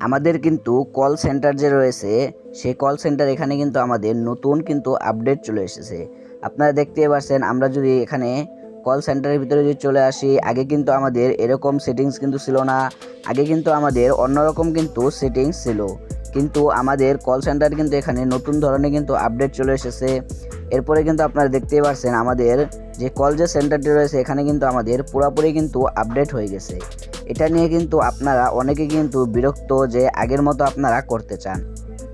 আমাদের কিন্তু call centre যে রয়েছে সেই কল সেন্টার এখানে কিন্তু আমাদের নতুন কিন্তু আপডেট চলে এসেছে। আপনারা দেখতে পাচ্ছেন আমরা যদি এখানে কল সেন্টারের ভিতরে যদি চলে আসি, আগে কিন্তু আমাদের এরকম সেটিংস কিন্তু ছিল না। আগে কিন্তু আমাদের অন্যরকম কিন্তু সেটিংস ছিল। কিন্তু আমাদের কল সেন্টার কিন্তু এখানে নতুন ধরনের কিন্তু আপডেট চলে এসেছে। এরপরে কিন্তু আপনারা দেখতেই পাচ্ছেন আমাদের যে কল যে সেন্টারটি রয়েছে, এখানে কিন্তু আমাদের পুরোপুরি কিন্তু আপডেট হয়ে গেছে। এটা নিয়ে কিন্তু আপনারা অনেকে কিন্তু বিরক্ত যে আগের মতো আপনারা করতে চান।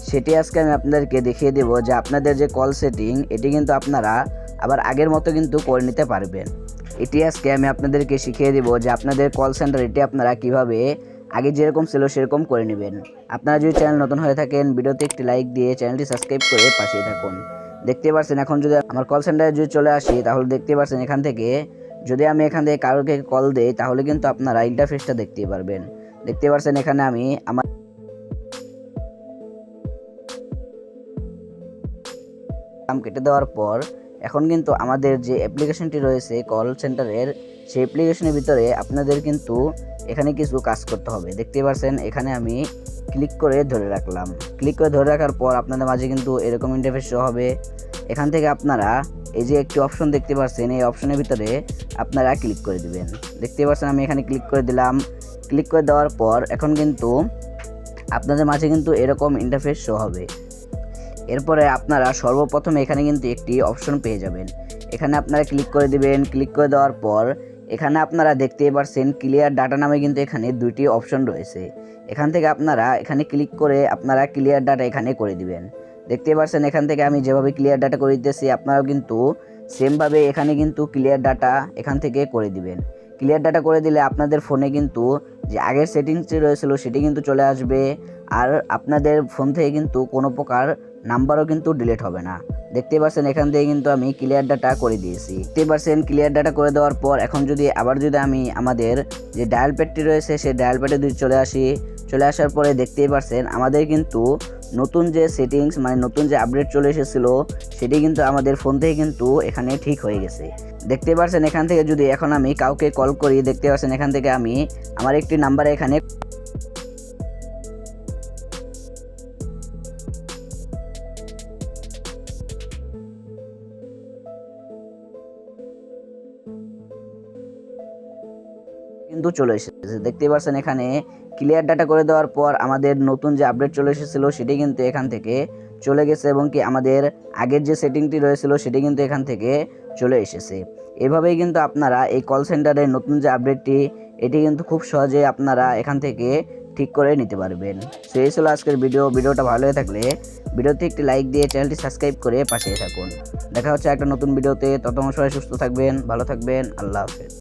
সেটি আজকে আমি আপনাদেরকে দেখিয়ে দেব যে আপনাদের যে কল সেটিং, এটি কিন্তু আপনারা আবার আগের মতো কিন্তু করে নিতে পারবেন। এটি আজকে আমি আপনাদেরকে শিখিয়ে দেব যে আপনাদের কল সেন্টার এটি আপনারা কীভাবে আগে যেরকম ছিল সেরকম করে নেবেন। আপনারা যদি চ্যানেল নতুন হয়ে থাকেন, ভিডিওতে একটি লাইক দিয়ে চ্যানেলটি সাবস্ক্রাইব করে পাশে থাকুন। দেখতে পাচ্ছেন এখন যদি আমার কল সেন্টারে যদি চলে আসি, তাহলে দেখতে পাচ্ছেন এখান থেকে, যদি আমি এখান থেকে কারোকে কল দেই, তাহলে কিন্তু আপনারা ইন্টারফেসটা দেখতে পারবেন। দেখতে পাচ্ছেন এখানে আমি আমার নাম কেটে দেওয়ার পর, এখন কিন্তু আমাদের যে অ্যাপ্লিকেশনটি রয়েছে কল সেন্টারের সেই অ্যাপ্লিকেশনের ভিতরে আপনাদের কিন্তু এখানে কিছু কাজ করতে হবে। দেখতে পাচ্ছেন এখানে আমি ক্লিক করে ধরে রাখলাম। ক্লিক করে ধরে রাখার পর আপনাদের মাঝে কিন্তু এরকম ইন্টারফেস শো হবে। এখান থেকে আপনারা এই যে একটি অপশন দেখতে পাচ্ছেন এই অপশনের ভিতরে আপনারা ক্লিক করে দিবেন। দেখতে পাচ্ছেন আমি এখানে ক্লিক করে দিলাম। ক্লিক করে দেওয়ার পর এখন কিন্তু আপনাদের মাঝে কিন্তু এরকম ইন্টারফেস শো হবে। এরপরে আপনারা সর্বপ্রথম এখানে কিন্তু একটি অপশন পেয়ে যাবেন। এখানে আপনারা ক্লিক করে দিবেন। ক্লিক করে দেওয়ার পর এখানে আপনারা দেখতেই পারছেন ক্লিয়ার ডাটা নামে কিন্তু এখানে দুইটি অপশন রয়েছে। এখান থেকে আপনারা এখানে ক্লিক করে আপনারা ক্লিয়ার ডাটা এখানে করে দিবেন। দেখতে পাচ্ছেন এখান থেকে আমি যেভাবে ক্লিয়ার ডাটা করে দিতেছি, আপনারাও কিন্তু সেমভাবে এখানে কিন্তু ক্লিয়ার ডাটা এখান থেকে করে দিবেন। ক্লিয়ার ডাটা করে দিলে আপনাদের ফোনে কিন্তু যে আগের সেটিংসটি রয়েছিল, সেটি কিন্তু চলে আসবে। আর আপনাদের ফোন থেকে কিন্তু কোনো প্রকার নাম্বারও কিন্তু ডিলিট হবে না। দেখতে পাচ্ছেন, এখান থেকে কিন্তু আমি ক্লিয়ার ডাটা করে দিয়েছি। দেখতে পাচ্ছেন ক্লিয়ার ডাটা করে দেওয়ার পর এখন যদি আবার যদি আমি আমাদের যে ডায়াল প্যাডটি রয়েছে, সেই ডায়াল প্যাডে যদি চলে আসি, চলে আসার পরে দেখতেই পাচ্ছেন, আমাদের কিন্তু নতুন যে সেটিংস মানে নতুন যে আপডেট চলে এসেছিল, সেটি কিন্তু আমাদের ফোন থেকে কিন্তু এখানে ঠিক হয়ে গেছে। দেখতে পাচ্ছেন, এখান থেকে যদি এখন আমি কাউকে কল করি দেখতে পাচ্ছেন, এখান থেকে আমি আমার একটি নাম্বারে এখানে কিন্তু চলে এসেছে। দেখতে পাচ্ছেন এখানে ক্লিয়ার ডাটা করে দেওয়ার পর আমাদের নতুন যে আপডেট চলে এসেছিল সেটি কিন্তু এখান থেকে চলে গেছে এবং কি আমাদের আগের যে সেটিংটি রয়েছিল সেটি কিন্তু এখান থেকে চলে এসেছে। এভাবেই কিন্তু আপনারা এই কল সেন্টারের নতুন যে আপডেটটি এটি কিন্তু খুব সহজে আপনারা এখান থেকে ঠিক করে নিতে পারবেন। সো এই ছিল আজকের ভিডিও ভিডিওটা ভালো হয়ে থাকলে ভিডিওতে একটি লাইক দিয়ে চ্যানেলটি সাবস্ক্রাইব করে পাশে থাকুন। দেখা হচ্ছে একটা নতুন ভিডিওতে ততক্ষণ সবাই সুস্থ থাকবেন, ভালো থাকবেন। আল্লাহ হাফেজ।